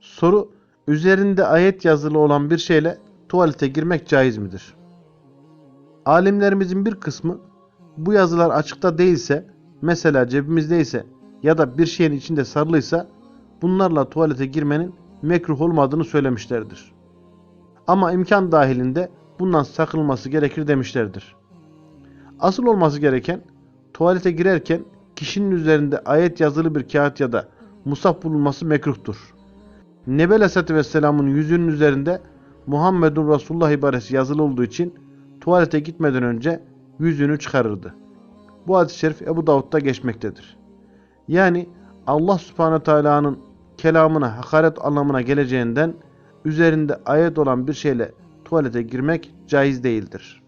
Soru üzerinde ayet yazılı olan bir şeyle tuvalete girmek caiz midir? Alimlerimizin bir kısmı bu yazılar açıkta değilse, mesela cebimizdeyse ya da bir şeyin içinde sarılıysa bunlarla tuvalete girmenin mekruh olmadığını söylemişlerdir. Ama imkan dahilinde bundan sakınılması gerekir demişlerdir. Asıl olması gereken tuvalete girerken kişinin üzerinde ayet yazılı bir kağıt ya da musaf bulunması mekruhtur. Nebi Aleyhisselatü Vesselam'ın yüzünün üzerinde Muhammedun Resulullah ibaresi yazılı olduğu için tuvalete gitmeden önce yüzünü çıkarırdı. Bu hadis-i şerif Ebu Davud'da geçmektedir. Yani Allah subhanehu teala'nın kelamına hakaret anlamına geleceğinden üzerinde ayet olan bir şeyle tuvalete girmek caiz değildir.